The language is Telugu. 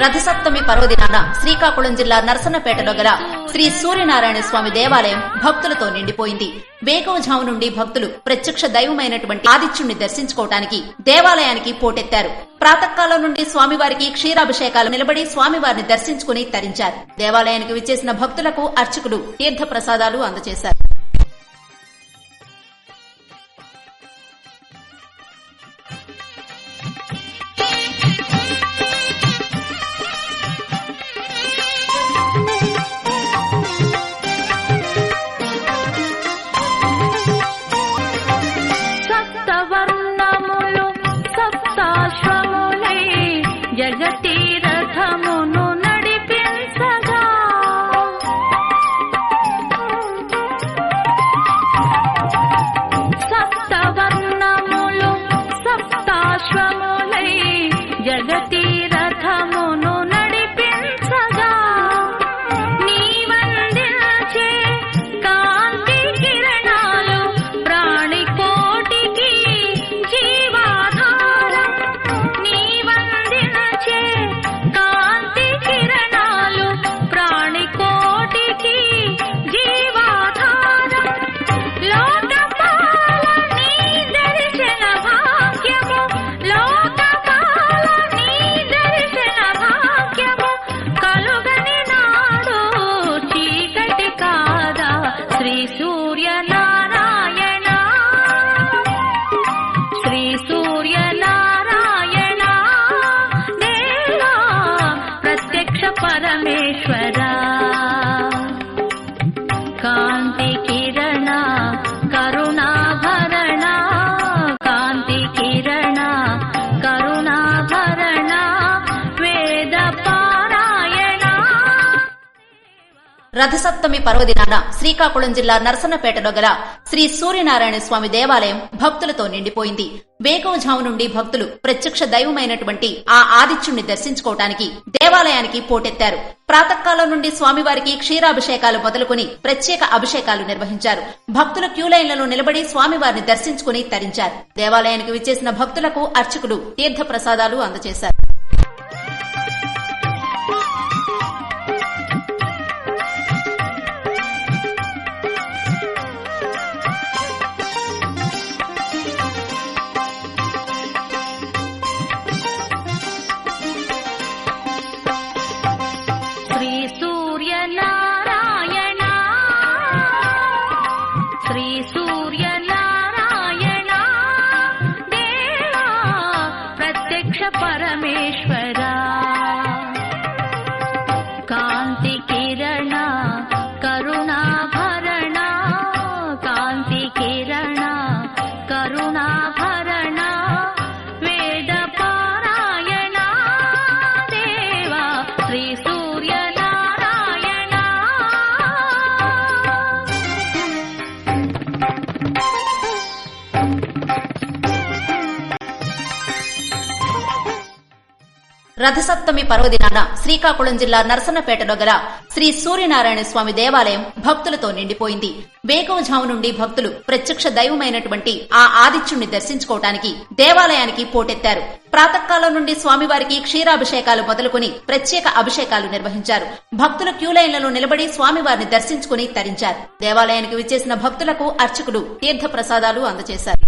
రథసప్తమి పర్వదినాన శ్రీకాకుళం జిల్లా నర్సన్నపేటలో గల శ్రీ సూర్యనారాయణ స్వామి దేవాలయం భక్తులతో నిండిపోయింది. వేకువజాము నుండి భక్తులు ప్రత్యక్ష దైవమైనటువంటి ఆదిత్యుణ్ణి దర్శించుకోవటానికి దేవాలయానికి పోటెత్తారు. ప్రాతకాలం నుండి స్వామివారికి క్షీరాభిషేకాలు నిలబడి స్వామివారిని దర్శించుకుని తరించారు. దేవాలయానికి విచ్చేసిన భక్తులకు అర్చకులు తీర్థ ప్రసాదాలు అందజేశారు. రథసప్తమి పర్వదినాన శ్రీకాకుళం జిల్లా నరసన్నపేటలో గల శ్రీ సూర్యనారాయణ స్వామి దేవాలయం భక్తులతో నిండిపోయింది. వేకువజాము నుండి భక్తులు ప్రత్యక్ష దైవమైనటువంటి ఆ ఆదిత్యుణ్ణి దర్శించుకోవటానికి దేవాలయానికి పోటెత్తారు. ప్రాతకాలం నుండి స్వామివారికి క్షీరాభిషేకాలు మొదలుకుని ప్రత్యేక అభిషేకాలు నిర్వహించారు. భక్తులు క్యూలైన్లలో నిలబడి స్వామివారిని దర్శించుకుని తరించారు. దేవాలయానికి విచ్చేసిన భక్తులకు అర్చకులు తీర్థ ప్రసాదాలు అందజేశారు. श्री देवा प्रत्यक्ष परमेश्वरा। कान्ति करुणाभरणा कान्ति किरणा రథసప్తమి పర్వదినాన శ్రీకాకుళం జిల్లా నరసన్నపేటలో గల శ్రీ సూర్యనారాయణ స్వామి దేవాలయం భక్తులతో నిండిపోయింది. వేకువజాము నుండి భక్తులు ప్రత్యక్ష దైవమైనటువంటి ఆ ఆదిత్యుణ్ణి దర్శించుకోవటానికి దేవాలయానికి పోటెత్తారు. ప్రాతకాలం నుండి స్వామివారికి క్షీరాభిషేకాలు మొదలుకొని ప్రత్యేక అభిషేకాలు నిర్వహించారు. భక్తులు క్యూలైన్లలో నిలబడి స్వామివారిని దర్శించుకుని తరించారు. దేవాలయానికి విచ్చేసిన భక్తులకు అర్చకులు తీర్థ ప్రసాదాలు అందజేశారు.